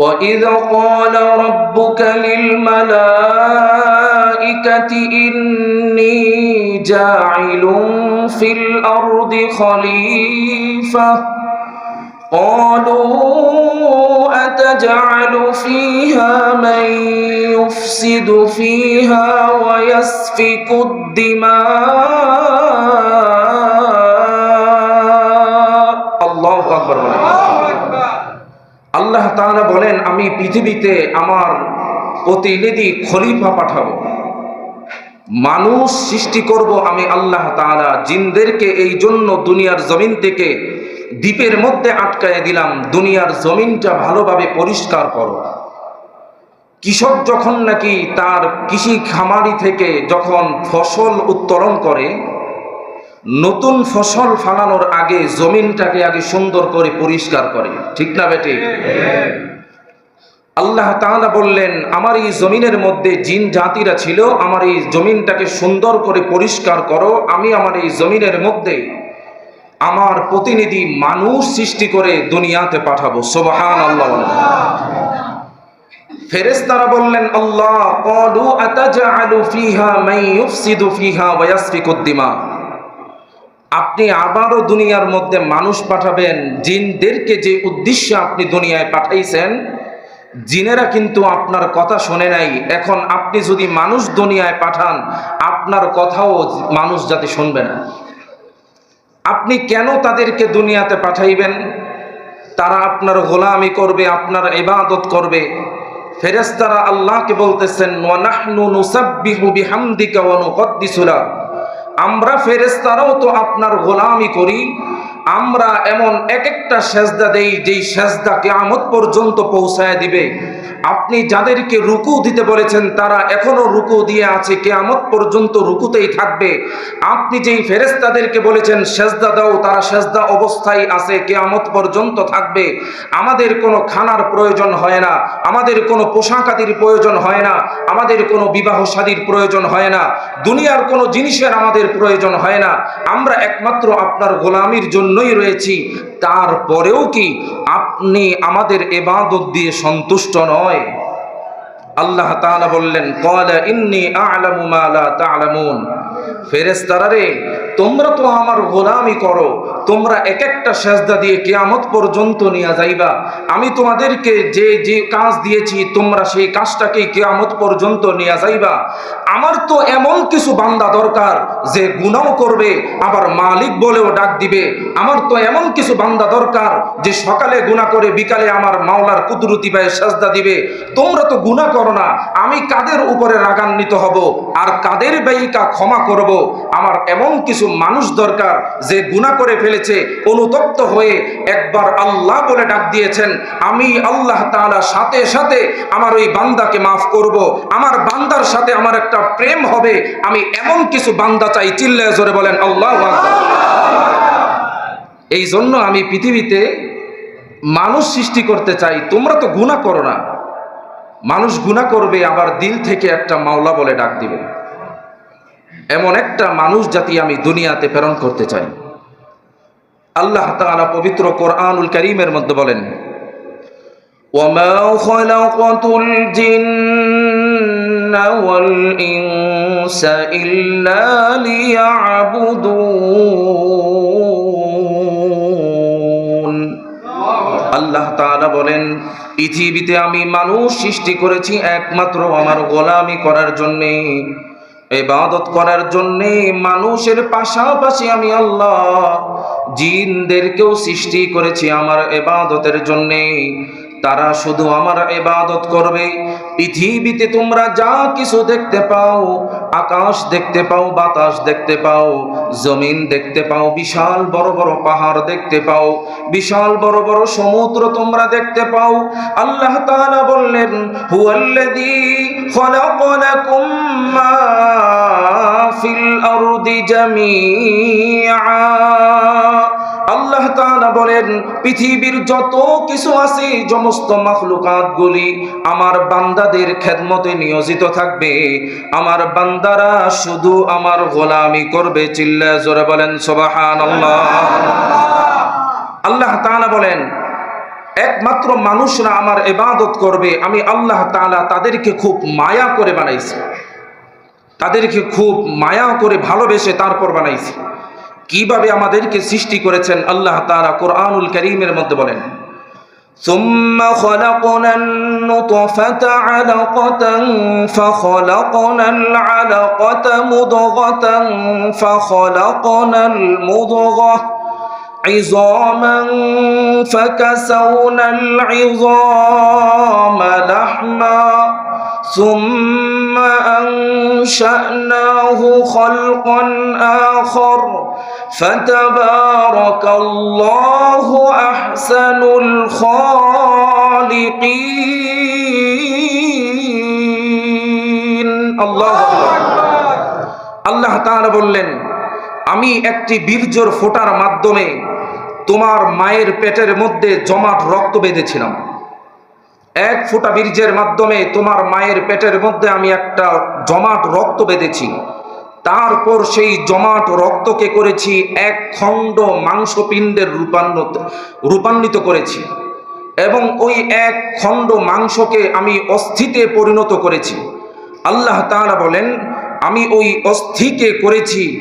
وإذ قال ربك للملائكة إني جاعل في الأرض خليفة قالوا أتجعل فيها من يفسد فيها ويسفك الدماء؟ الله أكبر. আল্লাহ তাআলা বলেন, আমি পৃথিবীতে আমার প্রতিনিধি খলিফা পাঠাবো। মানুষ সৃষ্টি করব আমি আল্লাহ তাআলা। জিনদেরকে এই জন্য দুনিয়ার জমিন থেকে দ্বীপের মধ্যে আটকায় দিলাম। দুনিয়ার জমিনটা ভালোভাবে পরিষ্কার করো। কৃষক যখন নাকি তার কৃষি খামারি থেকে যখন ফসল উত্তোলন করে নতুন ফসল ফালানোর আগে জমিনটাকে আগে সুন্দর করে পরিষ্কার করে। ঠিক না বেটে? আল্লাহ তাআলা বললেন, আমার এই জমিনের মধ্যে জিন জাতিরা ছিল, আমার এই জমিনটাকে সুন্দর করে পরিষ্কার করো। আমি আমার এই জমিনের মধ্যে আমার প্রতিনিধি মানুষ সৃষ্টি করে দুনিয়াতে পাঠাবো। সোবাহান আল্লাহ বলেন। ফেরেশতারা বললেন, আল্লাহ আতাজআলু ফিহা ফিহা ওয়া ইয়াসফিকুদ আপনি আবারও দুনিয়ার মধ্যে মানুষ পাঠাবেন, জিনদেরকে যে উদ্দেশ্যে আপনি দুনিয়ায় পাঠাইছেন, জিনেরা কিন্তু আপনার কথা শোনে নাই। এখন আপনি যদি মানুষ দুনিয়ায় পাঠান, আপনার কথাও মানুষ যাতে শুনবে না। আপনি কেন তাদেরকে দুনিয়াতে পাঠাইবেন? তারা আপনার গোলামি করবে, আপনার ইবাদত করবে। ফেরেস্তারা আল্লাহকে বলতেছেন, ওয়া নাহনু নুসাব্বিহু বিহামদিকা ওয়া নুকদ্দিসু আমরা ফেরেস্তারাও তো আপনার গোলামি করি। আমরা এমন এক একটা সেজদা দেই, যেই সেজদা কেয়ামত পর্যন্ত পৌঁছায় দিবে। আপনি যাদেরকে রুকু দিতে বলেছেন, তারা এখনও রুকু দিয়ে আছে, কেয়ামত পর্যন্ত রুকুতেই থাকবে। আপনি যেই ফেরেশতাদেরকে বলেছেন, সেজদা দাও, তারা সেজদা অবস্থায় আছে, কেয়ামত পর্যন্ত থাকবে। আমাদের কোনো খানার প্রয়োজন হয় না, আমাদের কোনো পোশাক আদির প্রয়োজন হয় না, আমাদের কোনো বিবাহ শাদীর প্রয়োজন হয় না, দুনিয়ার কোনো জিনিসের আমাদের প্রয়োজন হয় না। আমরা একমাত্র আপনার গোলামির জন্যই রয়েছি, তারপরেও কি আপনি আমাদের এবাদত দিয়ে সন্তুষ্ট নয়? আল্লাহ তাআলা বললেন ক্বালা ইন্নী আ'লামু মা লা তা'লামুন। ফেরেশতারা রে তোমরা তো আমার গোলামি করো। তোমরা এক একটা সেজদা দিয়ে কিয়ামত পর্যন্ত নিয়ে যাইবা। আমি তোমাদেরকে যে যে কাজ দিয়েছি, তোমরা সেই কাজটাকে কিয়ামত পর্যন্ত নিয়ে যাইবা। আমার তো এমন কিছু বান্দা দরকার যে গুনাও করবে, আবার মালিক বলেও ডাক দিবে। আমার তো এমন কিছু বান্দা দরকার যে সকালে গুনাহ করে, বিকালে আমার মাওলার কুদরতি পায়ে সাজদা দিবে। তোমরা তো গুনাহ করো না, আমি কাদের উপরে রাগান্বিত হব? আর কাদের ব্যয়িকা ক্ষমা করব? আমার এমন কিছু মানুষ দরকার যে গুনাহ করে ফেলেছে, অনুতপ্ত হয়ে একবার আল্লাহ বলে ডাক দিয়েছেন, আমি আল্লাহ তাআলা সাথে সাথে আমার ওই বান্দাকে মাফ করব, আমার বান্দার সাথে আমার একটা প্রেম হবে, আমি এমন কিছু বান্দা চাই। চিল্লায় জোরে বলেন, আল্লাহ এই জন্য আমি পৃথিবীতে মানুষ সৃষ্টি করতে চাই, তোমরা তো গুনাহ করো না। মানুষ গুনাহ করবে, আবার দিল থেকে একটা মাওলা বলে ডাক দিবে। এমন একটা মানুষ জাতি আমি দুনিয়াতে প্রেরণ করতে চাই আল্লাহ তাআলা পবিত্র কোরআনুল কারীমের মধ্যে বলেন وما خلقت الجن والإنس إلا ليعبدون আল্লাহ তাআলা বলেন পৃথিবীতে আমি মানুষ সৃষ্টি করেছি একমাত্র আমার গোলামি করার জন্যে ইবাদত করার জন্য মানুষের পাশাপাশি আমি আল্লাহ জিনদেরকেও সৃষ্টি করেছি আমার ইবাদতের জন্যে। তারা শুধু আমার ইবাদত করবে। পৃথিবীতে তোমরা যা কিছু দেখতে পাও, আকাশ দেখতে পাও, বাতাস দেখতে পাও, জমিন দেখতে পাও, বিশাল বড় বড় পাহাড় দেখতে পাও, বিশাল বড় বড় সমুদ্র তোমরা দেখতে পাও। আল্লাহ তাআলা বললেন, হুয়াল্লাযী খলাকালাকুম মা ফিল আরদি জামিআ। আল্লাহ তাআলা বলেন, পৃথিবীর যত কিছু আছে, সমস্ত মাখলুকাত গুলি আমার বান্দাদের খেদমতে নিয়োজিত থাকবে। আমার বান্দারা শুধু আমার গোলামি করবে, চিল্লা জোরে বলেন, সুবহানাল্লাহ। আল্লাহ তাআলা বলেন, একমাত্র মানুষরা আমার এবাদত করবে, আমি আল্লাহ তাআলা তাদেরকে খুব মায়া করে বানাইছি। তাদেরকে খুব মায়া করে ভালোবেসে তারপর বানাইছি। কিভাবে আমাদেরকে সৃষ্টি করেছেন আল্লাহ তাআলা কোরআনুল করিমের মধ্যে বলেন ثم خلقنا النطفة علقة فخلقنا العلقة مضغة فخلقنا المضغة عظاما فكسونا العظام لحما ثم أنشأناه خلقا آخر فتبارك الله أحسن الخالقين الله আল্লাহ তাআলা বললেন আমি একটি বীর্যর ফোটার মাধ্যমে তোমার মায়ের পেটের মধ্যে জমাট রক্ত বেঁধেছিলাম এক ফোঁটা বীর্যের মাধ্যমে তোমার মায়ের পেটের মধ্যে আমি একটা জমাট রক্ত বেঁধেছি তারপর সেই জমাট রক্তকে করেছি এক খণ্ড মাংসপিণ্ডের রূপান্বিত রূপান্বিত করেছি। এবং ওই এক খণ্ড মাংসকে আমি অস্থিতে পরিণত করেছি। আল্লাহ তাআলা বলেন, আমি ওই অস্থিকে করেছি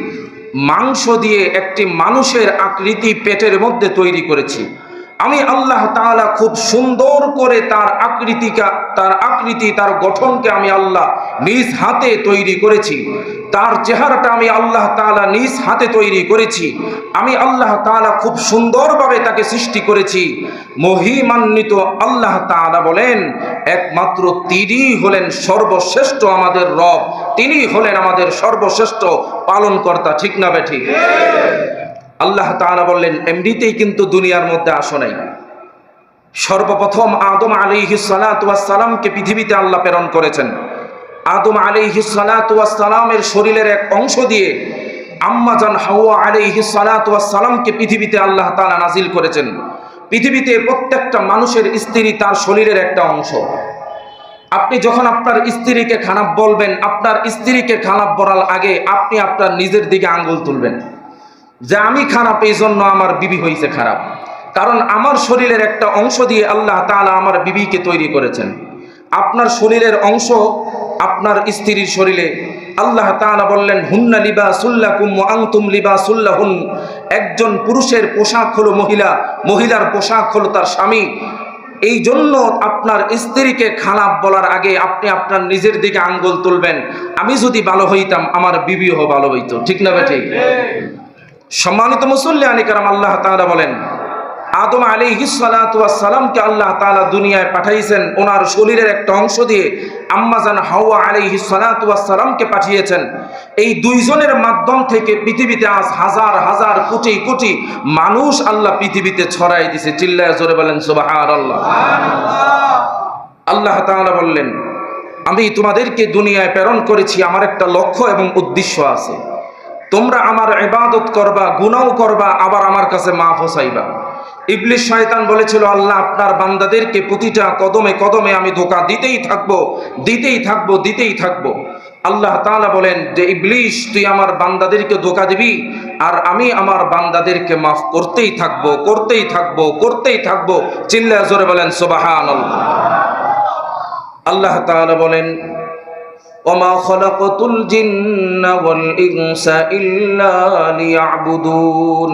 মাংস দিয়ে একটি মানুষের আকৃতি পেটের মধ্যে তৈরি করেছি। আমি আল্লাহ তাআলা খুব সুন্দর করে তার আকৃতিকা, তার আকৃতি, তার গঠনকে আমি আল্লাহ নিজ হাতে তৈরি করেছি। তার চেহারাটা আমি আল্লাহ তাআলা নিজ হাতে তৈরি করেছি। আমি আল্লাহ তাআলা খুব সুন্দরভাবে তাকে সৃষ্টি করেছি। মহিমান্বিত আল্লাহ তাআলা বলেন, একমাত্র তিনি হলেন সর্বশ্রেষ্ঠ আমাদের রব। তিনি হলেন আমাদের সর্বশ্রেষ্ঠ পালনকর্তা। ঠিক না বেঠিক আল্লাহ তাআলা বললেন, এমনিতেই কিন্তু দুনিয়ার মধ্যে আসো নাই। সর্বপ্রথম আদম আলাইহি সালামকে পৃথিবীতে আল্লাহ প্রেরণ করেছেন। আদম আলাইহি সালামের শরীরের এক অংশ দিয়ে আম্মাজান হাওয়া আলাইহি সালামকে পৃথিবীতে আল্লাহ তাআলা নাজিল করেছেন। পৃথিবীতে প্রত্যেকটা মানুষের স্ত্রী তার শরীরের একটা অংশ। আপনি যখন আপনার স্ত্রীকে খারাপ বলবেন, আপনার স্ত্রীকে খারাপ বলার আগে আপনি আপনার নিজের দিকে আঙ্গুল তুলবেন। যে আমি খারাপ এই জন্য আমার বিবি হয়েছে খারাপ। কারণ আমার শরীরের একটা অংশ দিয়ে আল্লাহ তাআলা আমার বিবিকে তৈরি করেছেন। আপনার শরীরের অংশ, আপনার স্ত্রীর শরীরে আল্লাহ তাআলা বললেন, হুন্না লিবা সুল্লাকুম আংতুম লিবা সুল্লাহুন একজন পুরুষের পোশাক হলো মহিলা, মহিলার পোশাক হলো তার স্বামী। এই জন্য আপনার স্ত্রীকে খারাপ বলার আগে আপনি আপনার নিজের দিকে আঙ্গুল তুলবেন। আমি যদি ভালো হইতাম, আমার বিবিও ভালো হইতো। ঠিক না ঠিক সম্মানিত মুসল্লি আনিকারাম আল্লাহ তাআলা বলেন, আদম আলী সালামকে আল্লাহ তাআলা দুনিয়ায় পাঠাইছেন, ওনার শরীরের একটা অংশ দিয়ে আম্মাজান হাওয়া আলী সালামকে পাঠিয়েছেন। এই দুইজনের মাধ্যম থেকে পৃথিবীতে আজ হাজার হাজার কোটি কোটি মানুষ আল্লাহ পৃথিবীতে ছড়াই দিছে। চিল্লায় জোরে বলেন সুবাহার আল্লাহ আল্লাহ তাআলা বললেন, আমি তোমাদেরকে দুনিয়ায় প্রেরণ করেছি, আমার একটা লক্ষ্য এবং উদ্দেশ্য আছে। তোমরা আমার ইবাদত করবা গুনাও করবা, আবার আমার কাছে মাফ হোসাইবা ইবলিশ শয়তান বলেছিল, আল্লাহ, আপনার বান্দাদেরকে প্রতিটা কদমে কদমে আমি ধোকা দিতেই থাকব দিতেই থাকব দিতেই থাকব। আল্লাহ তাআলা বলেন যে ইবলিশ তুই আমার বান্দাদেরকে ধোকা দিবি, আর আমি আমার বান্দাদেরকে মাফ করতেই থাকব করতেই থাকব করতেই থাকব। চিল্লা জোরে বলেন, সুবহানাল্লাহ। আল্লাহ তাআলা বলেন وما خلقت الجن والإنس إلا ليعبدون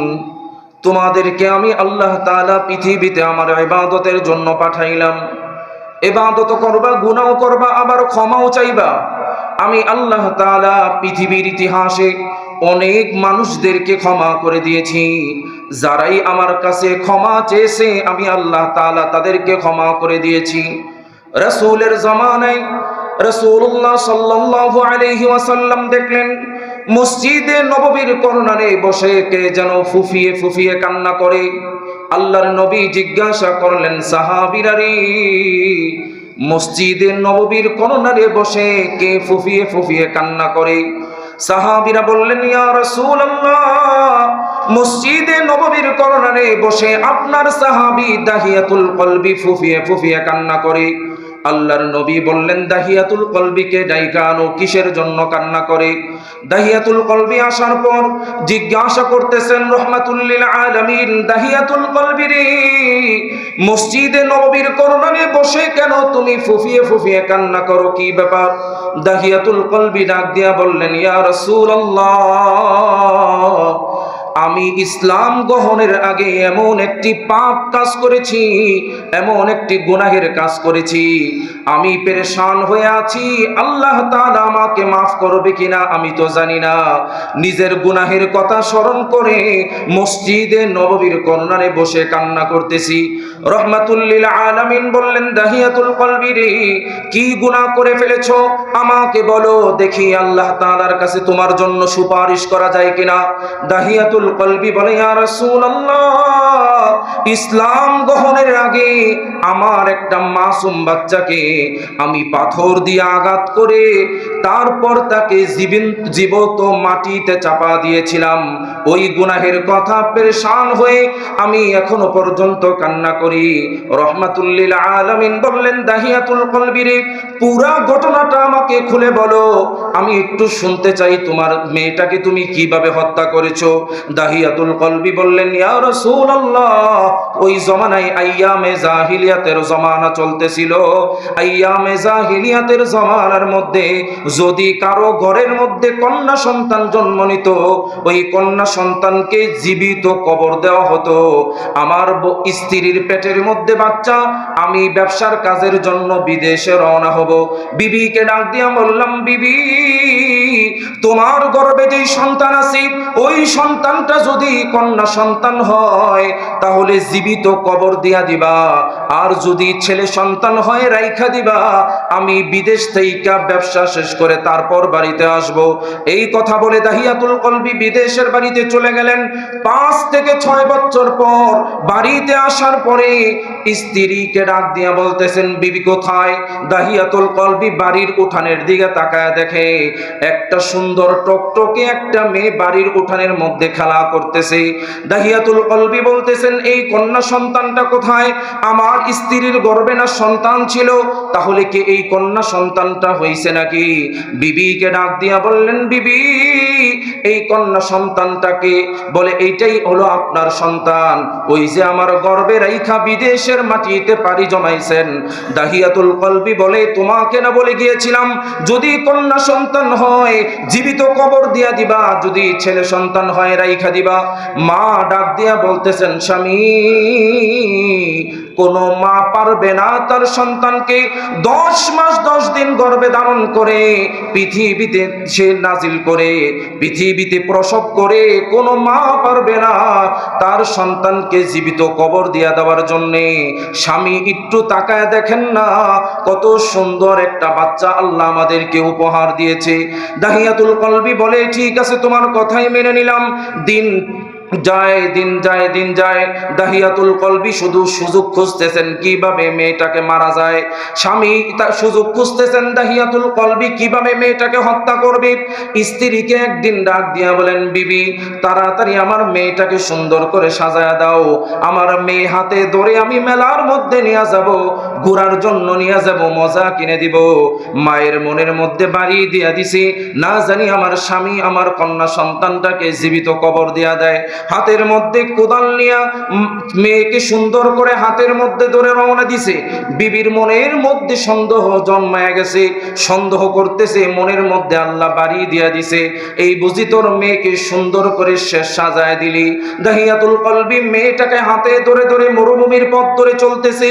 তোমাদেরকে আমি আল্লাহ তাআলা পৃথিবীতে আমার ইবাদতের জন্য পাঠাইলাম ইবাদত করবা গুনাহ করবা আবার ক্ষমাও চাইবা আমি আল্লাহ তাআলা পৃথিবীর ইতিহাসে অনেক মানুষদেরকে ক্ষমা করে দিয়েছি যারাই আমার কাছে ক্ষমা চেয়েছে আমি আল্লাহ তাআলা তাদেরকে ক্ষমা করে দিয়েছি রাসূলের জামানায় রসুল্লাহ সাল্লাল্লাহু আলাইহি ওয়াসাল্লাম দেখলেন, মসজিদে নববীর করোনারে বসে কে যেন ফুফিয়ে ফুফিয়ে কান্না করে। আল্লাহর নবী জিজ্ঞাসা করলেন সাহাবীরা রে মসজিদে নববীর করোনারে বসে কে ফুফিয়ে ফুফিয়ে কান্না করে? সাহাবিরা বললেন, ইয়া রাসূলুল্লাহ, মসজিদে নববীর করোনারে বসে আপনার সাহাবী দাহিয়াতুল কলবি ফুফিয়ে ফুফিয়ে কান্না করে। আল্লাহর নবী বললেন, দাহিয়াতুল কলবিকে ডাইকা আনো? কিসের জন্য কান্না করে? দাহিয়াতুল কলবি আসার পর জিজ্ঞাসা করতেছেন রহমাতুল্লিল আলামিন, দাহিয়াতুল কলবি রে, মসজিদে নববীর করোনানে বসে কেন তুমি ফুফিয়ে ফুফিয়ে কান্না করো? কি ব্যাপার? দাহিয়াতুল কলবি ডাক দিয়া বললেন, ইয়া রাসূলুল্লাহ আমি ইসলাম গ্রহণের আগে এমন একটি পাপ কাজ করেছি, এমন একটি গুনাহের কাজ করেছি। আমি পেরেশান হয়ে আছি, আল্লাহ তাআলা আমাকে মাফ করবে কিনা আমি তো জানি না। নিজের গুনাহের কথা স্মরণ করে মসজিদে নববীর কর্নারে বসে কান্না করতেছি। রহমাতুল্লিল আলামিন বললেন, দাহিয়াতুল কলবি রে, কি গুনাহ করে ফেলেছো? আমাকে বলো, দেখি আল্লাহ তাআলার কাছে তোমার জন্য সুপারিশ করা যায় কিনা? দাহিয়াতুল কলবি বলে ইসলাম গ্রহণের আগে আমার একটা মাসুম বাচ্চাকে আমি পাথর দিয়ে আঘাত করে, তারপর তাকে জীবত মাটিতে চাপা দিয়েছিলাম। ওই গুনাহের কথা পেরেশান হয়ে আমি এখনও পর্যন্ত কান্না করি। রহমাতুল্লিল আলামিন বললেন, দাহিয়াতুল কলবিরে পুরা ঘটনাটা আমাকে খুলে বলো। আমি একটু শুনতে চাই, তোমার মেয়েটাকে তুমি কীভাবে হত্যা করেছ? সন্তান সন্তানকে জীবিত কবর দেওয়া হতো। আমার স্ত্রীর পেটের মধ্যে, বাচ্চা, আমি ব্যবসার কাজের জন্য বিদেশে রওনা হব। বিবিকে ডাক দিয়া বললাম, বিবি, তোমার গর্ভে যেই সন্তান আছে, ওই সন্তানটা যদি কন্যা সন্তান হয়, তাহলে জীবিত কবর দিয়া দিবা। আর যদি ছেলে সন্তান হয়, রাইখা দিবা। আমি বিদেশ থেকে ব্যবসা শেষ করে তারপর বাড়িতে আসব। এই কথা বলে দাহিয়াতুল কলবি বিদেশের বাড়িতে চলে গেলেন। পাঁচ থেকে ছয় বছর পর বাড়িতে আসার পরে স্ত্রীকে ডাক দিয়া বলতেছেন, বিবি কোথায়? দাহিয়াতুল কলবি বাড়ির উঠানের দিকে তাকায় দেখে, একটা সুন্দর টকটকে একটা মেয়ে বাড়ির উঠানের মধ্যে খেলা করতেছে। দাহিয়াতুল কলবি বলতেছেন, এই কন্যা সন্তানটা কোথায়? আমার স্ত্রীর গর্ভে না সন্তান ছিল? তাহলে কি এই কন্যা সন্তানটা হইছে নাকি? বিবিকে ডাক দিয়া বললেন, বিবি, এই কন্যা সন্তানটাকে বলে, এইটাই হলো আপনার সন্তান। ওই যে আমার গর্বে রাইখা বিদেশের মাটিতে পাড়ি জমাইছেন। দাহিয়াতুল কলবি বলে, তোমাকে না বলে গিয়েছিলাম, যদি কন্যা সন্তান হয়, জীবিত কবর দিয়া দিবা। যদি ছেলে সন্তান হয় রাইখা দিবা। মা ডাক দিয়া বলতেছেন স্বামী কোনো মা পারবে না তার সন্তানকে দশ মাস দশ দিন গর্ভে ধারণ করে পৃথিবীতে সে নাজিল করে, পৃথিবীতে প্রসব করে, কোনো মা পারবে না তার সন্তানকে জীবিত কবর দিয়া দেওয়ার জন্যে। স্বামী, একটু তাকায় দেখেন না, কত সুন্দর একটা বাচ্চা আল্লাহ আমাদেরকে উপহার দিয়েছে। দাহিয়াতুল কলবি বলে, ঠিক আছে, তোমার কথাই মেনে নিলাম। দিন যায় দিন যায় দিন যায়, দাহিয়াতুল কলবি শুধু সুযোগ খুঁজতেছেন কীভাবে মেয়েটাকে মারা যায়। স্বামী তার সুযোগ খুঁজতেছেন দাহিয়াতুল কলবি কীভাবে মেয়েটাকে হত্যা করবে। স্ত্রীকে একদিন ডাক দিয়া বলেন, বিবি, তাড়াতাড়ি আমার মেয়েটাকে সুন্দর করে সাজায়া দাও। আমার মেয়ে হাতে ধরে আমি মেলার মধ্যে নিয়ে যাব। ঘোরার জন্য নিয়ে যাব, মজা কিনে দিব। মায়ের মনের মধ্যে বাড়ি দিয়া দিছি, না জানি আমার স্বামী আমার কন্যা সন্তানটাকে জীবিত কবর দিয়া দেয়। হাতের মধ্যে কোদাল নিয়া মেয়েকে সুন্দর করে হাতের মধ্যে ধরে রওনা দিছে। বিবির মনের মধ্যে সন্দেহ জন্মায় গেছে, সন্দেহ করতেছে, মনের মধ্যে আল্লাহ বাড়ি দিয়া দিছে। এই বুঝি তোর মেয়েকে সুন্দর করে শেষ সাজায় দিলি। দাহিয়াতুল কলবি মেয়েটাকে হাতে ধরে ধরে মরুভূমির পথ ধরে চলতেছে।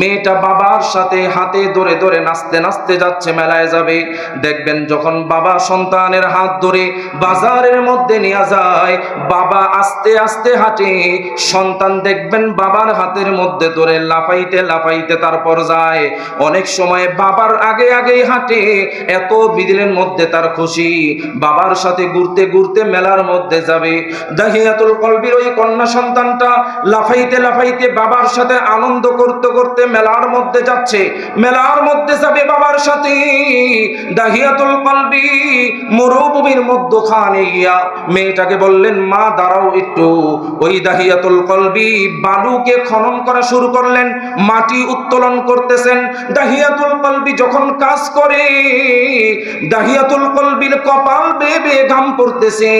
মেয়েটা বাবার সাথে হাতে ধরে ধরে নাচতে নাচতে যাচ্ছে, মেলায় যাবে। দেখবেন যখন বাবা সন্তানের হাত ধরে বাজারের মধ্যে নিয়ে যায়, বাবা আস্তে আস্তে হাঁটে, সন্তান দেখবেন বাবার হাতের মধ্যে ধরে লাফাইতে লাফাইতে তারপর যায়। অনেক সময় বাবার আগে আগেই হাঁটে, এত বিদিলের মধ্যে তার খুশি। বাবার সাথে ঘুরতে ঘুরতে মেলার মধ্যে যাবে। দাহিয়াতুল কলবির ওই কন্যা সন্তানটা লাফাইতে লাফাইতে বাবার সাথে আনন্দ করতে করতে মেলার মধ্যে যাচ্ছে, মেলার মধ্যে যাবে বাবার সাথে। দাহিয়াতুল কলবি মরুভূমির মধ্যখানে গিয়া মেয়েটাকে বললেন, মা, দাঁড়াও একটু। ওই দাহিয়াতুল কলবি বালুকে খনন করা শুরু করলেন, মাটি উত্তোলন করতেছেন। দাহিয়াতুল কলবি যখন কাজ করে, দাহিয়াতুল কলবির কপাল বেয়ে ঘাম পড়তেছে।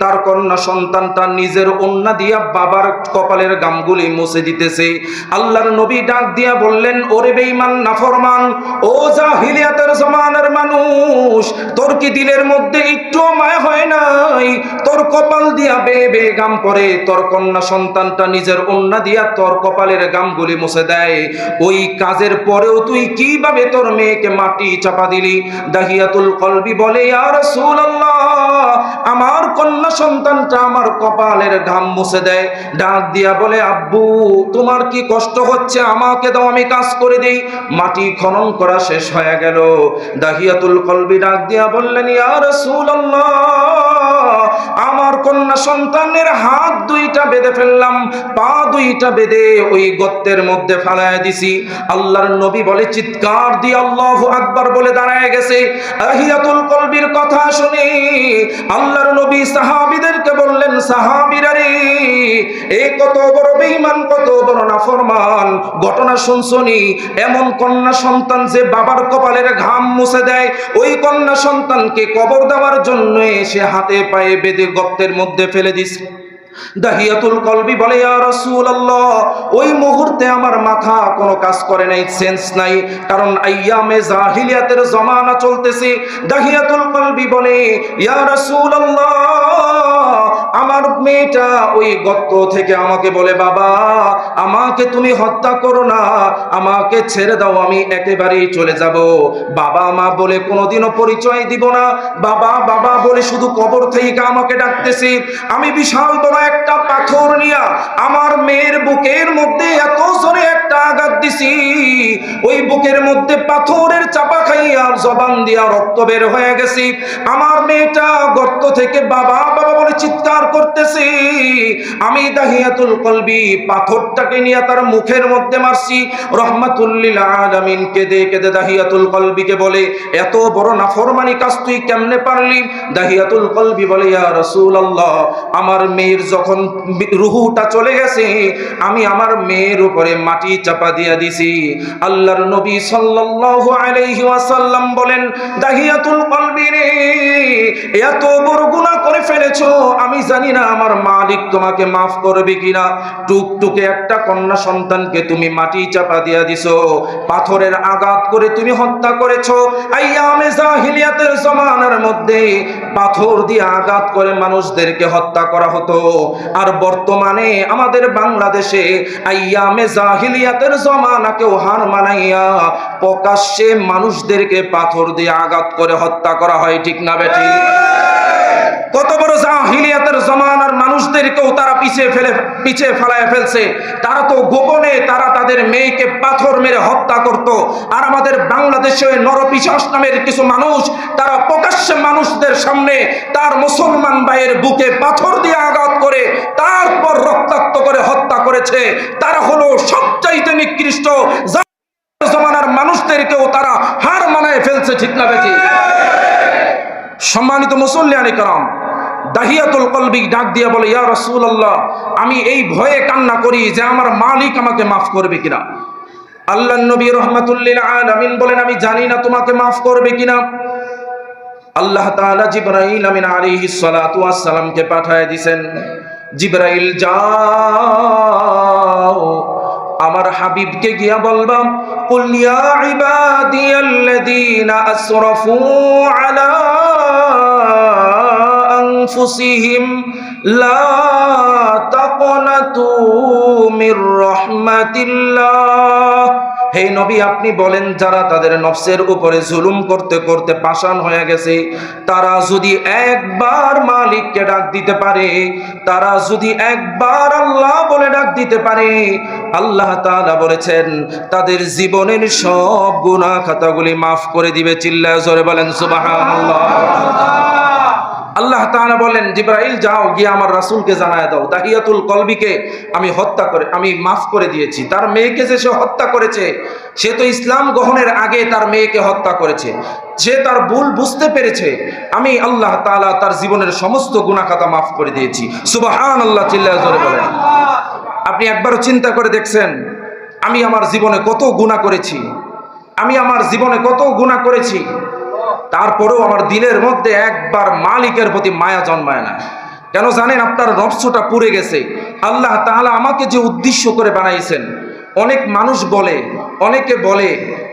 তার কন্যা সন্তানটা নিজের অন্যা দিয়া বাবার কপালের গামগুলি মুছে দিতেছে। আল্লাহর নবী ডাক দিয়া বললেন ওরে বেঈমান, নাফরমান, ও জাহিলিয়াতের জমানার মানুষ, তোর কি দিলের মধ্যে একটু মায়া হয় নাই? তোর কপাল দিয়া বে বে গাম পরে তোর কন্যা সন্তানটা নিজের অন্যা দিয়া তোর কপালের গামগুলি মুছে দেয়। ওই কাজের পরেও তুই কীভাবে তোর মেয়েকে মাটি চাপা দিলি? দাহিয়াতুল কলবি বলে, ইয়া রাসূলুল্লাহ আমার কন্যা সন্তানটা আমার কপালের ঘাম মুছে দেয়। ডাক দিয়া বলে, আব্বু, তোমার কি কষ্ট হচ্ছে? আমাকে দাও, আমি কাজ করে দেই। মাটি খনন করা শেষ হয়ে গেল। দাহিয়াতুল কলবি ডাক দিয়া বললেন, ইয়া রাসূলুল্লাহ আমার কন্যা সন্তানের হাত দুইটা বেঁধে ফেললাম, পা দুইটা বেঁধে ওই গর্তের মধ্যে ফেলায় দিছি। আল্লাহর নবী বলে, চিৎকার দিয়ে আল্লাহ আকবার বলে দাঁড়ায় গেছে। আহিয়াতুল কলবির কথা শুনে। আল্লাহর নবী সাহাবীদেরকে বললেন, সাহাবীরা রে, এ কত বড় বেঈমান, কত বড় নাফরমান। ঘটনা শুনছনি এমন কন্যা সন্তান যে বাবার কপালের ঘাম মুছে দেয়, ওই কন্যা সন্তানকে কবর দেওয়ার জন্য এসে হাতে পায়ে বেঁধে গর্তের মধ্যে ফেলে দিস দাহিয়াতুল কলবি বলে ওই মুহূর্তে আমার মাথা কোনো কাজ করে নাই, সেন্স নাই, কারণ আইয়ামে জাহিলিয়াতের জমানা চলতেছে। দাহিয়াতুল কলবি বলে, ইয়া রাসূলুল্লাহ আমার মেয়েটা ওই গত্ত থেকে আমাকে বলে, বাবা, আমাকে তুমি হত্যা করো না, আমাকে ছেড়ে দাও, আমি একেবারেই চলে যাব। বাবা মা বলে, কোনোদিনও পরিচয় দিব না। বাবা বাবা বলে, শুধু কবর থেকে আমাকে ডাকতেছি আমি বিশাল বড় একটা পাথর নিয়া আমার মেয়ের বুকের মধ্যে এত জোরে একটা আঘাত দিছি। ওই বুকের মধ্যে পাথরের চাপা খাইয়া জবান দিয়া রক্ত বের হয়ে গেছি। আমার মেয়েটা গর্ত থেকে বাবা বাবা বলে চিৎকার করতেছি। আমি দাহিয়াতুল কলবি পাথরটাকে নিয়ে তার মুখের মধ্যে মারছি। রহমাতুল্লিল আলামিন কেঁদে কেঁদে দাহিয়াতুল কলবিকে বলে, এত বড় নাফরমানি কাজ তুই কেমনে পারলি? দাহিয়াতুল কলবি বলে, ইয়া রাসূলুল্লাহ, আমার মেয়ের যখন রুহুটা চলে গেছে, আমি আমার মেয়ের উপরে মাটি চাপা দিয়া দিছি। আল্লাহর নবী সাল্লাল্লাহু আলাইহি ওয়াসাল্লাম বলেন, দাহিয়াতুল কলবি রে, এত বড় গুনাহ জানি না আমার মালিক তোমাকে মাফ করবে কিনা। টুকটুকে একটা কন্যা সন্তানকে তুমি মাটি চাপা দিয়া দিছো। পাথরের আঘাত করে তুমি হত্যা করেছ। আইয়ামে জাহিলিয়াতের জমানার মধ্যে পাথর দিয়ে আঘাত করে মানুষদেরকে হত্যা করা হতো। আর বর্তমানে আমাদের বাংলাদেশে আইয়ামে জাহিলিয়াতের জমানাকেও হার মানাইয়া প্রকাশ্যে মানুষদেরকে পাথর দিয়ে আঘাত করে হত্যা করা হয়। ঠিক না বেটি কত বড় জাহিলিয়াতের জমানার মানুষদেরকেও তারা পিছিয়ে ফেলে, পিছিয়ে ফেলায় ফেলছে। তারা তো গোপনে তারা তাদের মেয়েকে পাথর মেরে হত্যা করত। আর আমাদের বাংলাদেশে নরপিশাস নামের কিছু মানুষ, তারা প্রকাশ্যে মানুষদের সামনে তার মুসলমান ভাইয়ের বুকে পাথর দিয়ে আঘাত করে, তারপর রক্তাক্ত করে হত্যা করেছে। তারা হলো সবচাইতে নিকৃষ্ট। জমানার মানুষদেরকেও তারা হার মানায় ফেলছে, ঠিক না বেটি সম্মানিত মুসল্লিয়ানি কারাম দাহিয়াতুল কলবি ডাক দিয়া বলে, ইয়া রাসূলুল্লাহ, আমি এই ভয়ে কান্না করি যে আমার মালিক আমাকে মাফ করবে কিনা? আল্লাহ নবী রহমাতুল্লিল বলেন, আমি জানি না তোমাকে মাফ করবে কিনা। আল্লাহ তাআলা জিবরাইল আমিন আলাইহিস সালাতু ওয়াস সালামকে জিবরাইল, যাও, আমার হাবিবকে গিয়া বলবাম কুল ইয়া ইবাদিয়াল্লাযীনা আসরাফু আলা আনফুসিহিম লা তাকনাতু মির রাহমাতিল্লাহ হে নবী, আপনি বলেন, যারা তাদের নফসের উপরে জুলুম করতে করতে পাষাণ হয়ে গেছে, তারা যদি একবার মালিককে ডাক দিতে পারে, তারা যদি একবার আল্লাহ বলে ডাক দিতে পারে, আল্লাহ তাআলা বলেছেন, তাদের জীবনের সব গুনাহ খাতাগুলি মাফ করে দিবে। চিল্লায় জোরে বলেন, সুবহানাল্লাহ। আল্লাহ তাআলা বলেন, জিব্রাইল, যাও, গিয়ে আমার রাসূলকে জানায় দাও। দাহিয়াতুল কলবিকে আমি হত্যা করে, আমি মাফ করে দিয়েছি। তার মেয়েকে যে সে হত্যা করেছে, সে তো ইসলাম গ্রহণের আগে তার মেয়েকে হত্যা করেছে। সে তার ভুল বুঝতে পেরেছে। আমি আল্লাহ তাআলা তার জীবনের সমস্ত গুনাহ মাফ করে দিয়েছি। সুবহানাল্লাহ, চিল্লায় জোরে বলেন। আপনি একবারও চিন্তা করে দেখছেন, আমি আমার জীবনে কত গুনাহ করেছি? আমি আমার জীবনে কত গুনাহ করেছি? তারপরেও আমার দিনের মধ্যে একবার মালিকের প্রতি মায়া জন্মায় না। কেন জানেন আপনার নফসটা পুড়ে গেছে। আল্লাহ তাহলে আমাকে যে উদ্দেশ্য করে বানাইছেন, অনেক মানুষ বলে, অনেকে বলে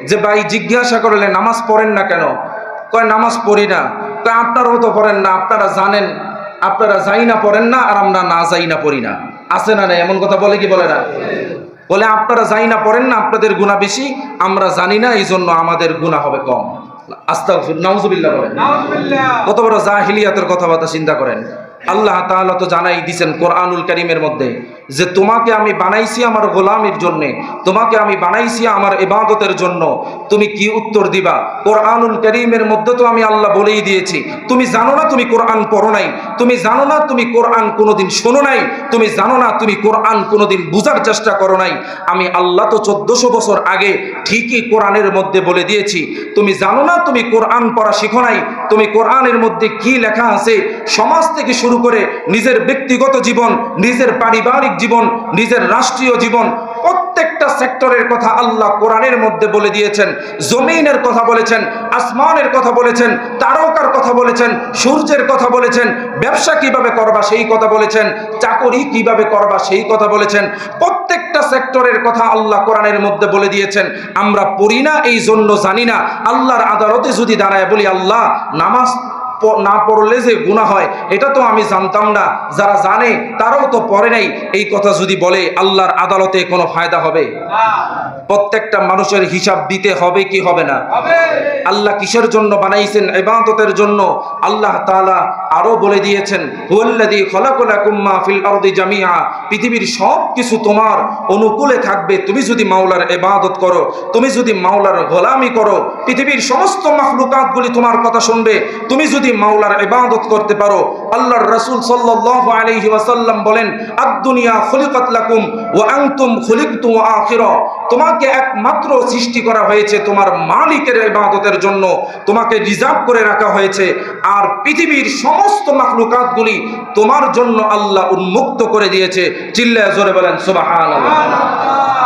যে, ভাই, জিজ্ঞাসা করলে নামাজ পড়েন না কেন? কয়, নামাজ পড়ি না। কয়, আপনারাও তো পড়েন না, আপনারা জানেন, আপনারা যাই না পড়েন না, আর আমরা না যাই না পড়ি না। আছে না না এমন কথা বলে কি বলে না? বলে, আপনারা যাই না পড়েন না, আপনাদের গুণা বেশি, আমরা জানি না এই জন্য আমাদের গুণা হবে কম। আস্তা নাউজুবিল্লাহ বলেন। কত বড় জাহিলিয়াতের কথাবার্তা চিন্তা করেন। আল্লাহ তাআলা তো জানাই দিছেন কোরআনুল করিমের মধ্যে। যে তোমাকে আমি বানাইছি আমার গোলামির জন্য, তোমাকে আমি বানাইছি আমার ইবাদতের জন্য। তুমি কি উত্তর দিবা? কোরআনুল কারীমের মধ্যে তো আমি আল্লাহ বলেই দিয়েছি, তুমি জানো না তুমি কোরআন পড়ো নাই? তুমি জানো না তুমি কোরআন কোনোদিন শোনো নাই? তুমি জানো না তুমি কোরআন কোনোদিন বুঝার চেষ্টা করো নাই? আমি আল্লাহ তো চোদ্দশো বছর আগে ঠিকই কোরআনের মধ্যে বলে দিয়েছি, তুমি জানো না তুমি কোরআন পড়া শিখো নাই? তুমি কোরআনের মধ্যে কি লেখা আছে? সমাজ থেকে শুরু করে নিজের ব্যক্তিগত জীবন, নিজের পারিবারিক জীবন, নিজের রাষ্ট্রীয় জীবন, প্রত্যেকটা সেক্টরের কথা আল্লাহ কোরআনের মধ্যে বলে দিয়েছেন, জমিনের কথা বলেছেন, আসমানের কথা বলেছেন, তারকার কথা বলেছেন, সূর্যের কথা বলেছেন, ব্যবসা কীভাবে করবা সেই কথা বলেছেন, চাকরি কীভাবে করবা সেই কথা বলেছেন, প্রত্যেকটা সেক্টরের কথা আল্লাহ কোরআনের মধ্যে বলে দিয়েছেন, আমরা পড়ি না, এই জন্য জানি না, আল্লাহর আদালতে যদি দাঁড়ায় বলি, আল্লাহ, নামাজ না পড়লে যে গুণা হয় এটা তো আমি জানতাম না। যারা জানে তারাও তো পড়ে নাই। এই কথা যদি বলে আল্লাহর আদালতে কোনো ফায়দা হবে? প্রত্যেকটা মানুষের হিসাব দিতে হবে কি হবে না? আল্লাহ কিসের জন্য বানাইছেন? ইবাদতের জন্য। আল্লাহ তাআলা আরও বলে দিয়েছেন ফিল আরদি পৃথিবীর সব কিছু তোমার অনুকূলে থাকবে। তুমি যদি মাওলার ইবাদত করো তুমি যদি মাওলার গোলামি করো পৃথিবীর সমস্ত মাখলুকাতগুলি তোমার কথা শুনবে। তুমি যদি মাওলার ইবাদত করতে পারো। আল্লাহর রাসূল সাল্লাল্লাহু আলাইহি ওয়াসাল্লাম বলেন, আদ-দুনিয়া খুলিকাত লাকুম ওয়া আনতুম খুলিকতুম আখিরা। তোমাকে একমাত্র সৃষ্টি করা হয়েছে তোমার মালিকের ইবাদতের জন্য। তোমাকে রিজার্ভ করে রাখা হয়েছে। আর পৃথিবীর সমস্ত মাখলুকাতগুলি তোমার জন্য আল্লাহ উন্মুক্ত করে দিয়েছে। চিল্লায় জোরে বলেন, সুবহানাল্লাহ।